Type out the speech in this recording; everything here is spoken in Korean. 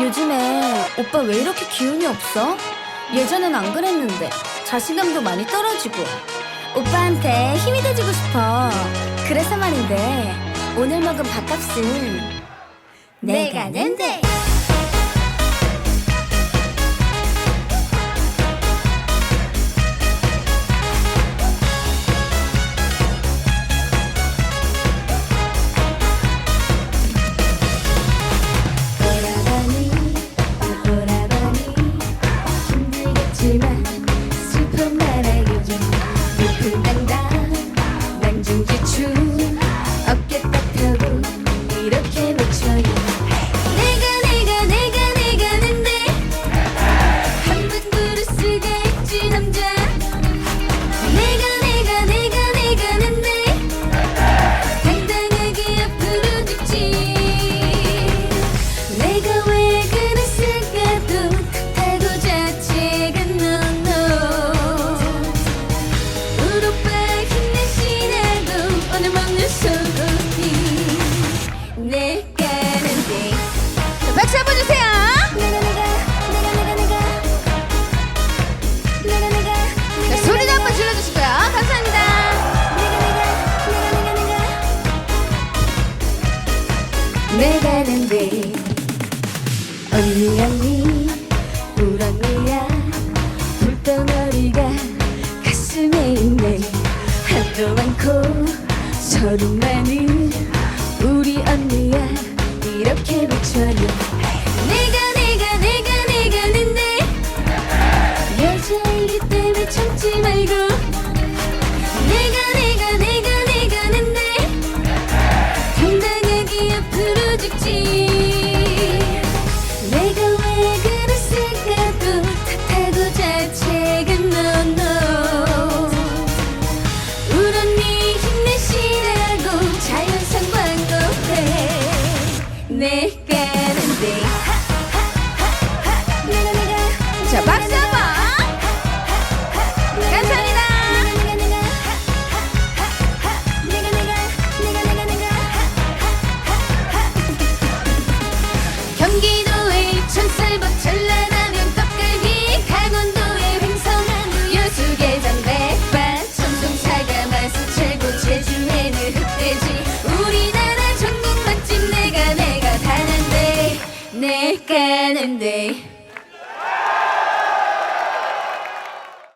요즘에 오빠 왜 이렇게 기운이 없어? 예전엔 안 그랬는데 자신감도 많이 떨어지고 오빠한테 힘이 돼주고 싶어 그래서 말인데 오늘 먹은 밥값은 내가 낸대 and 내가는데. 언니 언니 울 언니야. 불덩어리가 가슴에 있네. 한도 많고 서로 많은 nicht. weekend and.